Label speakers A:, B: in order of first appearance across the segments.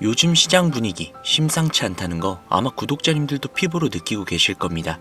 A: 요즘 시장 분위기 심상치 않다는 거 아마 구독자님들도 피부로 느끼고 계실 겁니다.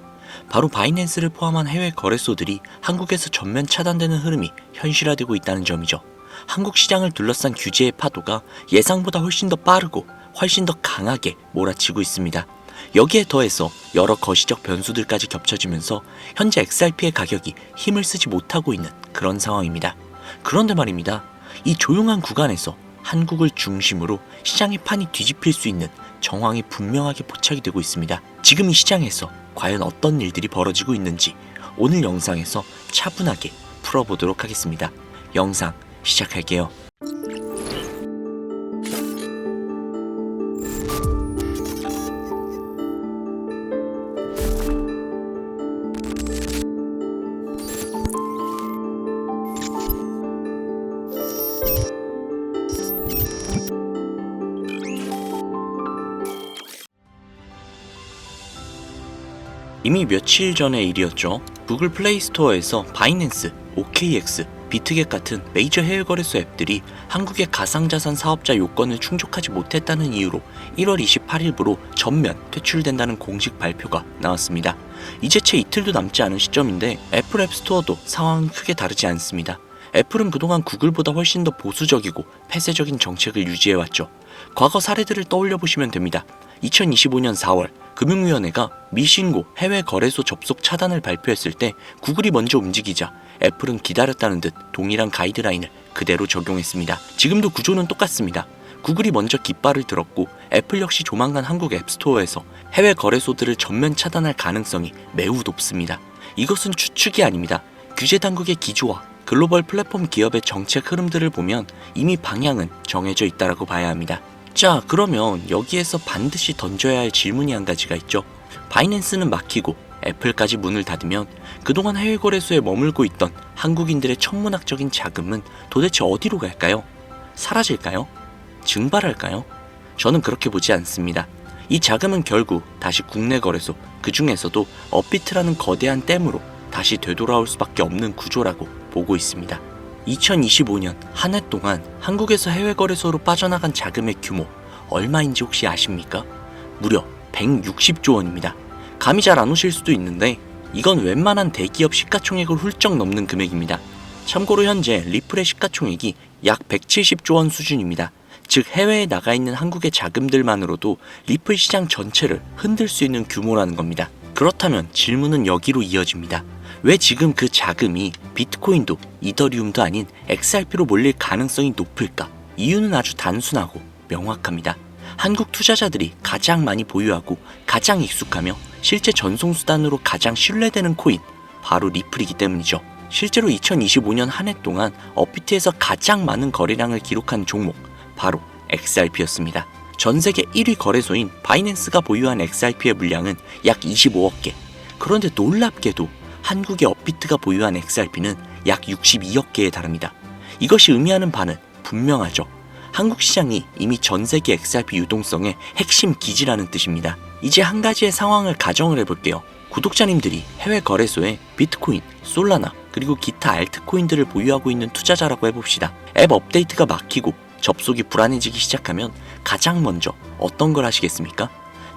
A: 바로 바이낸스를 포함한 해외 거래소들이 한국에서 전면 차단되는 흐름이 현실화되고 있다는 점이죠. 한국 시장을 둘러싼 규제의 파도가 예상보다 훨씬 더 빠르고 훨씬 더 강하게 몰아치고 있습니다. 여기에 더해서 여러 거시적 변수들까지 겹쳐지면서 현재 XRP의 가격이 힘을 쓰지 못하고 있는 그런 상황입니다. 그런데 말입니다. 이 조용한 구간에서 한국을 중심으로 시장의 판이 뒤집힐 수 있는 정황이 분명하게 포착이 되고 있습니다. 지금 이 시장에서 과연 어떤 일들이 벌어지고 있는지 오늘 영상에서 차분하게 풀어보도록 하겠습니다. 영상 시작할게요. 이미 며칠 전의 일이었죠. 구글 플레이 스토어에서 바이낸스, OKX, 비트겟 같은 메이저 해외 거래소 앱들이 한국의 가상자산 사업자 요건을 충족하지 못했다는 이유로 1월 28일부로 전면 퇴출된다는 공식 발표가 나왔습니다. 이제 채 이틀도 남지 않은 시점인데 애플 앱 스토어도 상황은 크게 다르지 않습니다. 애플은 그동안 구글보다 훨씬 더 보수적이고 폐쇄적인 정책을 유지해왔죠. 과거 사례들을 떠올려 보시면 됩니다. 2025년 4월 금융위원회가 미신고 해외 거래소 접속 차단을 발표했을 때 구글이 먼저 움직이자 애플은 기다렸다는 듯 동일한 가이드라인을 그대로 적용했습니다. 지금도 구조는 똑같습니다. 구글이 먼저 깃발을 들었고 애플 역시 조만간 한국 앱스토어에서 해외 거래소들을 전면 차단할 가능성이 매우 높습니다. 이것은 추측이 아닙니다. 규제 당국의 기조와 글로벌 플랫폼 기업의 정책 흐름들을 보면 이미 방향은 정해져 있다라고 봐야 합니다. 자, 그러면 여기에서 반드시 던져야 할 질문이 한 가지가 있죠. 바이낸스는 막히고 애플까지 문을 닫으면 그동안 해외 거래소에 머물고 있던 한국인들의 천문학적인 자금은 도대체 어디로 갈까요? 사라질까요? 증발할까요? 저는 그렇게 보지 않습니다. 이 자금은 결국 다시 국내 거래소, 그 중에서도 업비트라는 거대한 댐으로 다시 되돌아올 수밖에 없는 구조라고 보고 있습니다. 2025년 한 해 동안 한국에서 해외 거래소로 빠져나간 자금의 규모 얼마인지 혹시 아십니까? 무려 160조 원입니다. 감이 잘 안 오실 수도 있는데 이건 웬만한 대기업 시가총액을 훌쩍 넘는 금액입니다. 참고로 현재 리플의 시가총액이 약 170조 원 수준입니다. 즉 해외에 나가 있는 한국의 자금들만으로도 리플 시장 전체를 흔들 수 있는 규모라는 겁니다. 그렇다면 질문은 여기로 이어집니다. 왜 지금 그 자금이 비트코인도 이더리움도 아닌 XRP로 몰릴 가능성이 높을까? 이유는 아주 단순하고 명확합니다. 한국 투자자들이 가장 많이 보유하고 가장 익숙하며 실제 전송 수단으로 가장 신뢰되는 코인 바로 리플이기 때문이죠. 실제로 2025년 한 해 동안 업비트에서 가장 많은 거래량을 기록한 종목 바로 XRP였습니다. 전 세계 1위 거래소인 바이낸스가 보유한 XRP의 물량은 약 25억 개. 그런데 놀랍게도 한국의 업비트가 보유한 XRP는 약 62억 개에 달합니다. 이것이 의미하는 바는 분명하죠. 한국 시장이 이미 전 세계 XRP 유동성의 핵심 기지라는 뜻입니다. 이제 한 가지의 상황을 가정을 해볼게요. 구독자님들이 해외 거래소에 비트코인, 솔라나, 그리고 기타 알트코인들을 보유하고 있는 투자자라고 해봅시다. 앱 업데이트가 막히고 접속이 불안해지기 시작하면 가장 먼저 어떤 걸 하시겠습니까?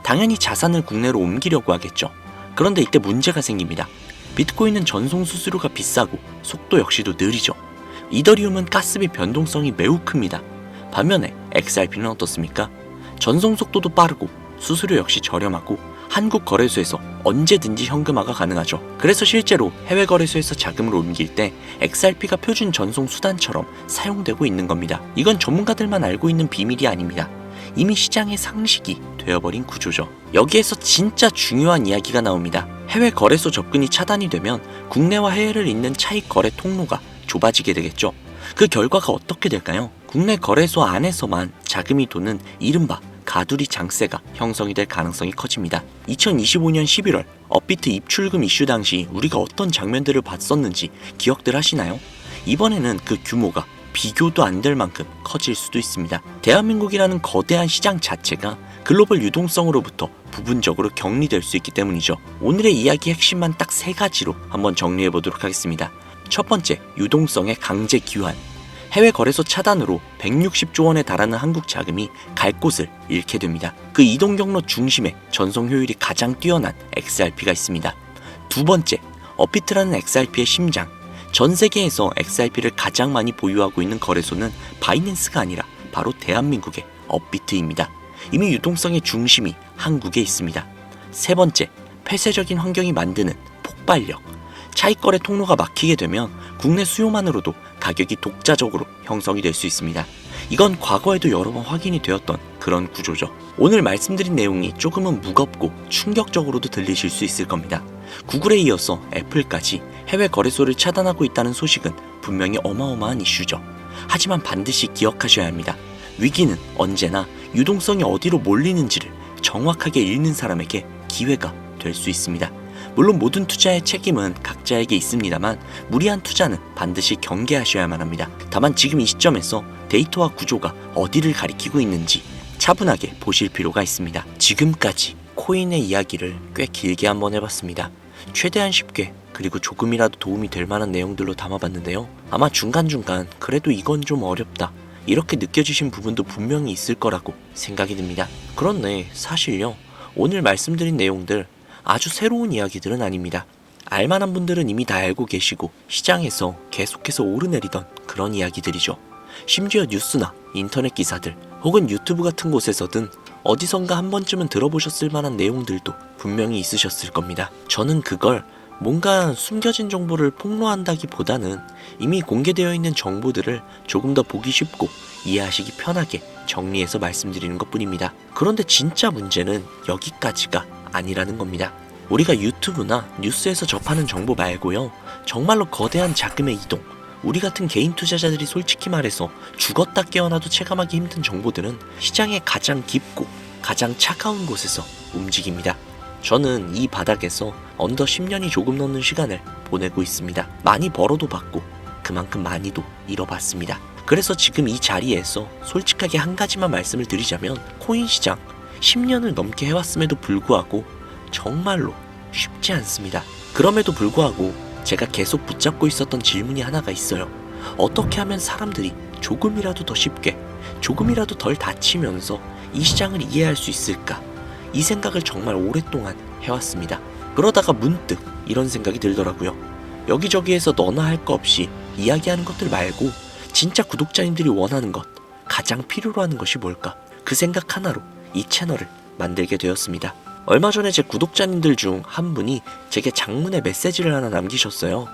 A: 당연히 자산을 국내로 옮기려고 하겠죠. 그런데 이때 문제가 생깁니다. 비트코인은 전송 수수료가 비싸고 속도 역시도 느리죠. 이더리움은 가스비 변동성이 매우 큽니다. 반면에 XRP는 어떻습니까? 전송 속도도 빠르고 수수료 역시 저렴하고 한국 거래소에서 언제든지 현금화가 가능하죠. 그래서 실제로 해외 거래소에서 자금을 옮길 때 XRP가 표준 전송 수단처럼 사용되고 있는 겁니다. 이건 전문가들만 알고 있는 비밀이 아닙니다. 이미 시장의 상식이 되어버린 구조죠. 여기에서 진짜 중요한 이야기가 나옵니다. 해외 거래소 접근이 차단이 되면 국내와 해외를 잇는 차익 거래 통로가 좁아지게 되겠죠. 그 결과가 어떻게 될까요? 국내 거래소 안에서만 자금이 도는 이른바 가두리 장세가 형성이 될 가능성이 커집니다. 2025년 11월 업비트 입출금 이슈 당시 우리가 어떤 장면들을 봤었는지 기억들 하시나요? 이번에는 그 규모가 비교도 안 될 만큼 커질 수도 있습니다. 대한민국이라는 거대한 시장 자체가 글로벌 유동성으로부터 부분적으로 격리될 수 있기 때문이죠. 오늘의 이야기 핵심만 딱 세 가지로 한번 정리해 보도록 하겠습니다. 첫 번째, 유동성의 강제 귀환. 해외 거래소 차단으로 160조 원에 달하는 한국 자금이 갈 곳을 잃게 됩니다. 그 이동 경로 중심에 전송 효율이 가장 뛰어난 XRP가 있습니다. 두 번째, 업비트라는 XRP의 심장. 전 세계에서 XRP를 가장 많이 보유하고 있는 거래소는 바이낸스가 아니라 바로 대한민국의 업비트입니다. 이미 유동성의 중심이 한국에 있습니다. 세 번째, 폐쇄적인 환경이 만드는 폭발력. 차익거래 통로가 막히게 되면 국내 수요만으로도 가격이 독자적으로 형성이 될 수 있습니다. 이건 과거에도 여러 번 확인이 되었던 그런 구조죠. 오늘 말씀드린 내용이 조금은 무겁고 충격적으로도 들리실 수 있을 겁니다. 구글에 이어서 애플까지 해외 거래소를 차단하고 있다는 소식은 분명히 어마어마한 이슈죠. 하지만 반드시 기억하셔야 합니다. 위기는 언제나 유동성이 어디로 몰리는지를 정확하게 읽는 사람에게 기회가 될 수 있습니다. 물론 모든 투자의 책임은 각자에게 있습니다만 무리한 투자는 반드시 경계하셔야만 합니다. 다만 지금 이 시점에서 데이터와 구조가 어디를 가리키고 있는지 차분하게 보실 필요가 있습니다. 지금까지 코인의 이야기를 꽤 길게 한번 해봤습니다. 최대한 쉽게 그리고 조금이라도 도움이 될 만한 내용들로 담아봤는데요. 아마 중간중간 그래도 이건 좀 어렵다. 이렇게 느껴지신 부분도 분명히 있을 거라고 생각이 듭니다. 그렇네, 사실요. 오늘 말씀드린 내용들 아주 새로운 이야기들은 아닙니다. 알만한 분들은 이미 다 알고 계시고 시장에서 계속해서 오르내리던 그런 이야기들이죠. 심지어 뉴스나 인터넷 기사들 혹은 유튜브 같은 곳에서든 어디선가 한 번쯤은 들어보셨을 만한 내용들도 분명히 있으셨을 겁니다. 저는 그걸 뭔가 숨겨진 정보를 폭로한다기보다는 이미 공개되어 있는 정보들을 조금 더 보기 쉽고 이해하시기 편하게 정리해서 말씀드리는 것 뿐입니다. 그런데 진짜 문제는 여기까지가 아니라는 겁니다. 우리가 유튜브나 뉴스에서 접하는 정보 말고요. 정말로 거대한 자금의 이동, 우리 같은 개인 투자자들이 솔직히 말해서 죽었다 깨어나도 체감하기 힘든 정보들은 시장의 가장 깊고 가장 차가운 곳에서 움직입니다. 저는 이 바닥에서 언더 10년이 조금 넘는 시간을 보내고 있습니다. 많이 벌어도 받고 그만큼 많이도 잃어봤습니다. 그래서 지금 이 자리에서 솔직하게 한 가지만 말씀을 드리자면 코인 시장 10년을 넘게 해왔음에도 불구하고 정말로 쉽지 않습니다. 그럼에도 불구하고 제가 계속 붙잡고 있었던 질문이 하나가 있어요. 어떻게 하면 사람들이 조금이라도 더 쉽게, 조금이라도 덜 다치면서 이 시장을 이해할 수 있을까? 이 생각을 정말 오랫동안 해왔습니다. 그러다가 문득 이런 생각이 들더라고요. 여기저기에서 너나 할 거 없이 이야기하는 것들 말고 진짜 구독자님들이 원하는 것, 가장 필요로 하는 것이 뭘까? 그 생각 하나로 이 채널을 만들게 되었습니다. 얼마 전에 제 구독자님들 중 한 분이 제게 장문의 메시지를 하나 남기셨어요.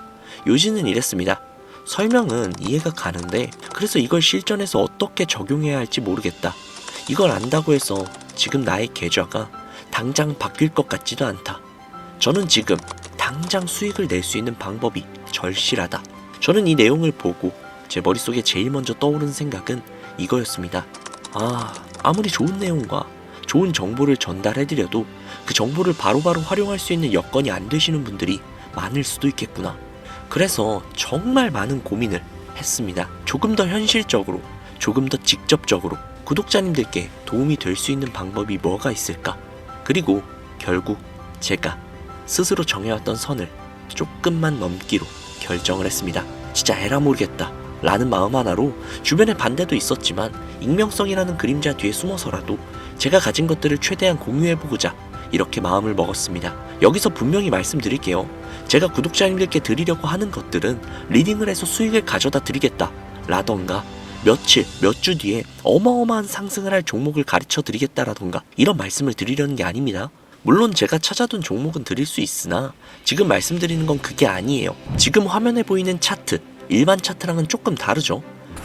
A: 요지는 이랬습니다. 설명은 이해가 가는데 그래서 이걸 실전에서 어떻게 적용해야 할지 모르겠다. 이걸 안다고 해서 지금 나의 계좌가 당장 바뀔 것 같지도 않다. 저는 지금 당장 수익을 낼 수 있는 방법이 절실하다. 저는 이 내용을 보고 제 머릿속에 제일 먼저 떠오른 생각은 이거였습니다. 아, 아무리 좋은 내용과 좋은 정보를 전달해드려도 그 정보를 바로바로 활용할 수 있는 여건이 안 되시는 분들이 많을 수도 있겠구나. 그래서 정말 많은 고민을 했습니다. 조금 더 현실적으로, 조금 더 직접적으로 구독자님들께 도움이 될 수 있는 방법이 뭐가 있을까? 그리고 결국 제가 스스로 정해왔던 선을 조금만 넘기로 결정을 했습니다. 진짜 에라 모르겠다. 라는 마음 하나로 주변에 반대도 있었지만 익명성이라는 그림자 뒤에 숨어서라도 제가 가진 것들을 최대한 공유해보고자 이렇게 마음을 먹었습니다. 여기서 분명히 말씀드릴게요. 제가 구독자님들께 드리려고 하는 것들은 리딩을 해서 수익을 가져다 드리겠다. 라던가 며칠, 몇 주 뒤에 어마어마한 상승을 할 종목을 가르쳐 드리겠다라던가 이런 말씀을 드리려는 게 아닙니다. 물론 제가 찾아둔 종목은 드릴 수 있으나 지금 말씀드리는 건 그게 아니에요. 지금 화면에 보이는 차트, 일반 차트랑은 조금 다르죠.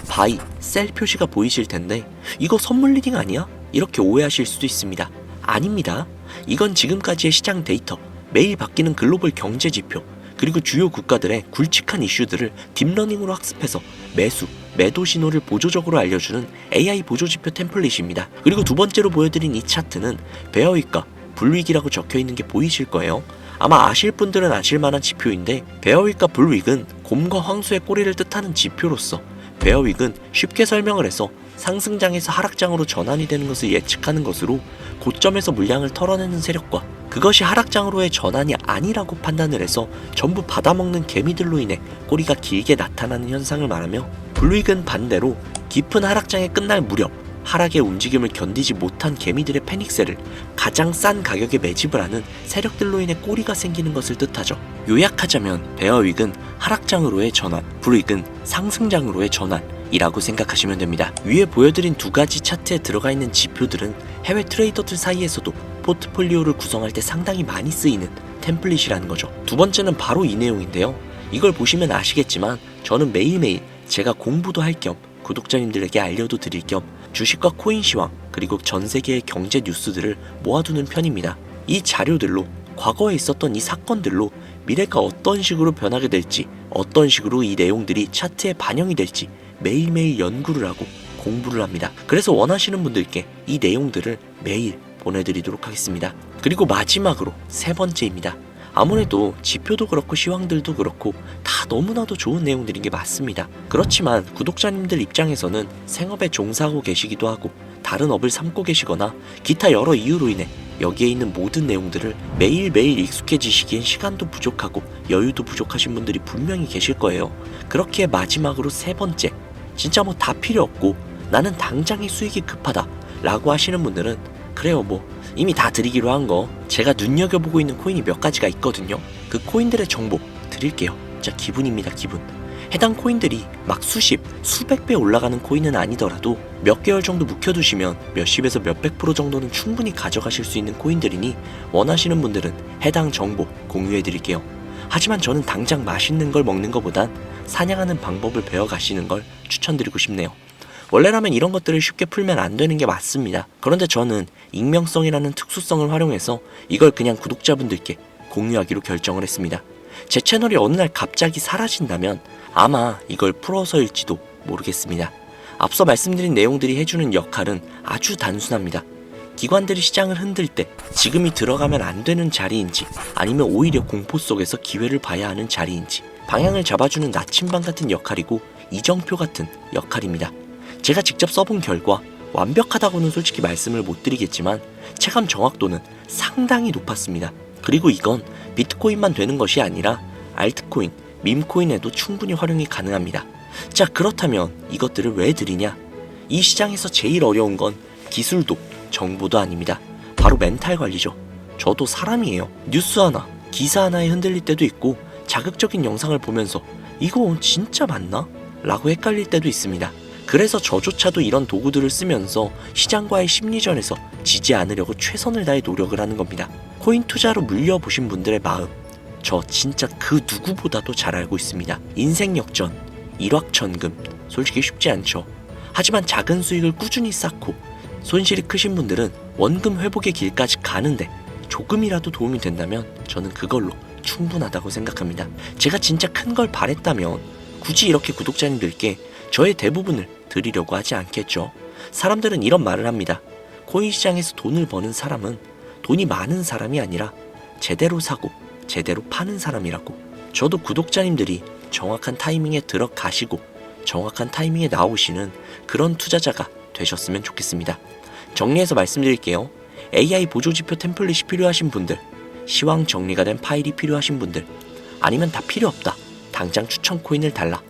A: 바이, 셀 표시가 보이실 텐데 이거 선물 리딩 아니야? 이렇게 오해하실 수도 있습니다. 아닙니다. 이건 지금까지의 시장 데이터, 매일 바뀌는 글로벌 경제 지표, 그리고 주요 국가들의 굵직한 이슈들을 딥러닝으로 학습해서 매수, 매도 신호를 보조적으로 알려주는 AI 보조 지표 템플릿입니다. 그리고 두 번째로 보여드린 이 차트는 베어익과 불윅이라고 적혀 있는 게 보이실 거예요. 아마 아실 분들은 아실 만한 지표인데 베어윅과 불윅은 곰과 황소의 꼬리를 뜻하는 지표로서 베어윅은 쉽게 설명을 해서 상승장에서 하락장으로 전환이 되는 것을 예측하는 것으로 고점에서 물량을 털어내는 세력과 그것이 하락장으로의 전환이 아니라고 판단을 해서 전부 받아먹는 개미들로 인해 꼬리가 길게 나타나는 현상을 말하며 블루익은 반대로 깊은 하락장에 끝날 무렵 하락의 움직임을 견디지 못한 개미들의 패닉셀을 가장 싼 가격에 매집을 하는 세력들로 인해 꼬리가 생기는 것을 뜻하죠. 요약하자면 베어윅은 하락장으로의 전환, 블루익은 상승장으로의 전환 이라고 생각하시면 됩니다. 위에 보여드린 두 가지 차트에 들어가 있는 지표들은 해외 트레이더들 사이에서도 포트폴리오를 구성할 때 상당히 많이 쓰이는 템플릿이라는 거죠. 두 번째는 바로 이 내용인데요. 이걸 보시면 아시겠지만 저는 매일매일 제가 공부도 할 겸 구독자님들에게 알려도 드릴 겸 주식과 코인 시황 그리고 전 세계의 경제 뉴스들을 모아두는 편입니다. 이 자료들로 과거에 있었던 이 사건들로 미래가 어떤 식으로 변하게 될지 어떤 식으로 이 내용들이 차트에 반영이 될지 매일매일 연구를 하고 공부를 합니다. 그래서 원하시는 분들께 이 내용들을 매일 보내드리도록 하겠습니다. 그리고 마지막으로 세 번째입니다. 아무래도 지표도 그렇고 시황들도 그렇고 다 너무나도 좋은 내용들인 게 맞습니다. 그렇지만 구독자님들 입장에서는 생업에 종사하고 계시기도 하고 다른 업을 삼고 계시거나 기타 여러 이유로 인해 여기에 있는 모든 내용들을 매일매일 익숙해지시기엔 시간도 부족하고 여유도 부족하신 분들이 분명히 계실 거예요. 그렇기에 마지막으로 세 번째, 진짜 뭐 다 필요 없고 나는 당장의 수익이 급하다 라고 하시는 분들은 그래요 뭐 이미 다 드리기로 한 거 제가 눈여겨보고 있는 코인이 몇 가지가 있거든요. 그 코인들의 정보 드릴게요. 진짜 기분입니다 기분. 해당 코인들이 막 수십, 수백 배 올라가는 코인은 아니더라도 몇 개월 정도 묵혀두시면 몇십에서 몇백 프로 정도는 충분히 가져가실 수 있는 코인들이니 원하시는 분들은 해당 정보 공유해드릴게요. 하지만 저는 당장 맛있는 걸 먹는 것보단 사냥하는 방법을 배워가시는 걸 추천드리고 싶네요. 원래라면 이런 것들을 쉽게 풀면 안 되는 게 맞습니다. 그런데 저는 익명성이라는 특수성을 활용해서 이걸 그냥 구독자분들께 공유하기로 결정을 했습니다. 제 채널이 어느 날 갑자기 사라진다면 아마 이걸 풀어서일지도 모르겠습니다. 앞서 말씀드린 내용들이 해주는 역할은 아주 단순합니다. 기관들이 시장을 흔들 때 지금이 들어가면 안 되는 자리인지 아니면 오히려 공포 속에서 기회를 봐야 하는 자리인지 방향을 잡아주는 나침반 같은 역할이고 이정표 같은 역할입니다. 제가 직접 써본 결과 완벽하다고는 솔직히 말씀을 못 드리겠지만 체감 정확도는 상당히 높았습니다. 그리고 이건 비트코인만 되는 것이 아니라 알트코인, 밈코인에도 충분히 활용이 가능합니다. 자, 그렇다면 이것들을 왜 드리냐? 이 시장에서 제일 어려운 건 기술도 정보도 아닙니다. 바로 멘탈 관리죠. 저도 사람이에요. 뉴스 하나, 기사 하나에 흔들릴 때도 있고 자극적인 영상을 보면서 이거 진짜 맞나? 라고 헷갈릴 때도 있습니다. 그래서 저조차도 이런 도구들을 쓰면서 시장과의 심리전에서 지지 않으려고 최선을 다해 노력을 하는 겁니다. 코인 투자로 물려보신 분들의 마음, 저 진짜 그 누구보다도 잘 알고 있습니다. 인생 역전, 일확천금, 솔직히 쉽지 않죠. 하지만 작은 수익을 꾸준히 쌓고 손실이 크신 분들은 원금 회복의 길까지 가는데 조금이라도 도움이 된다면 저는 그걸로 충분하다고 생각합니다. 제가 진짜 큰 걸 바랬다면 굳이 이렇게 구독자님들께 저의 대부분을 드리려고 하지 않겠죠. 사람들은 이런 말을 합니다. 코인 시장에서 돈을 버는 사람은 돈이 많은 사람이 아니라 제대로 사고 제대로 파는 사람이라고. 저도 구독자님들이 정확한 타이밍에 들어가시고 정확한 타이밍에 나오시는 그런 투자자가 되셨으면 좋겠습니다. 정리해서 말씀드릴게요. AI 보조지표 템플릿이 필요하신 분들, 시황 정리가 된 파일이 필요하신 분들, 아니면 다 필요 없다. 당장 추천 코인을 달라.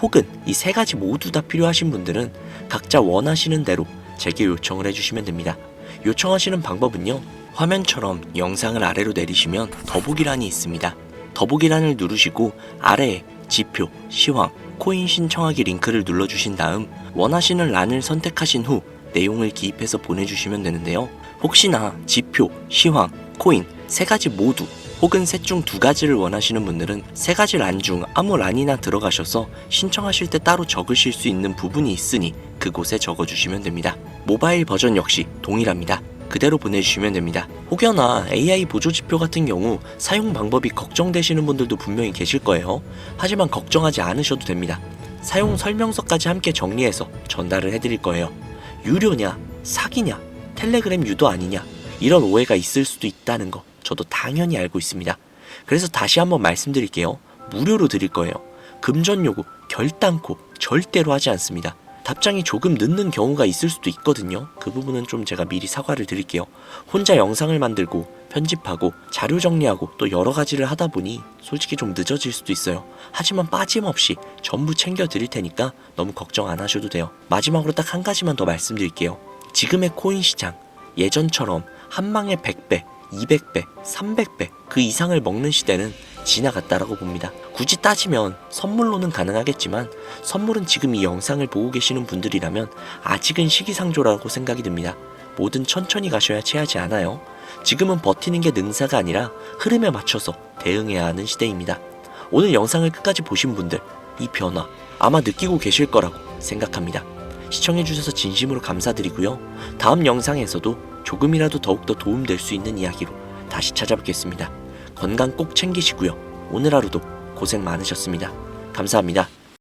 A: 혹은 이 세 가지 모두 다 필요하신 분들은 각자 원하시는 대로 제게 요청을 해주시면 됩니다. 요청하시는 방법은요. 화면처럼 영상을 아래로 내리시면 더보기란이 있습니다. 더보기란을 누르시고 아래에 지표, 시황, 코인 신청하기 링크를 눌러주신 다음 원하시는 란을 선택하신 후 내용을 기입해서 보내주시면 되는데요. 혹시나 지표, 시황, 코인 세 가지 모두 혹은 셋 중 두 가지를 원하시는 분들은 세 가지 란 중 아무 란이나 들어가셔서 신청하실 때 따로 적으실 수 있는 부분이 있으니 그곳에 적어주시면 됩니다. 모바일 버전 역시 동일합니다. 그대로 보내주시면 됩니다. 혹여나 AI 보조지표 같은 경우 사용 방법이 걱정되시는 분들도 분명히 계실 거예요. 하지만 걱정하지 않으셔도 됩니다. 사용 설명서까지 함께 정리해서 전달을 해드릴 거예요. 유료냐, 사기냐, 텔레그램 유도 아니냐, 이런 오해가 있을 수도 있다는 거 저도 당연히 알고 있습니다. 그래서 다시 한번 말씀드릴게요. 무료로 드릴 거예요. 금전 요구 결단코 절대로 하지 않습니다. 답장이 조금 늦는 경우가 있을 수도 있거든요. 그 부분은 좀 제가 미리 사과를 드릴게요. 혼자 영상을 만들고 편집하고 자료 정리하고 또 여러 가지를 하다 보니 솔직히 좀 늦어질 수도 있어요. 하지만 빠짐없이 전부 챙겨 드릴 테니까 너무 걱정 안 하셔도 돼요. 마지막으로 딱 한 가지만 더 말씀드릴게요. 지금의 코인 시장 예전처럼 한 방에 100배, 200배, 300배 그 이상을 먹는 시대는 지나갔다라고 봅니다. 굳이 따지면 선물로는 가능하겠지만 선물은 지금 이 영상을 보고 계시는 분들이라면 아직은 시기상조라고 생각이 듭니다. 뭐든 천천히 가셔야 체하지 않아요. 지금은 버티는 게 능사가 아니라 흐름에 맞춰서 대응해야 하는 시대입니다. 오늘 영상을 끝까지 보신 분들 이 변화 아마 느끼고 계실 거라고 생각합니다. 시청해주셔서 진심으로 감사드리고요. 다음 영상에서도 조금이라도 더욱더 도움될 수 있는 이야기로 다시 찾아뵙겠습니다. 건강 꼭 챙기시고요. 오늘 하루도 고생 많으셨습니다. 감사합니다.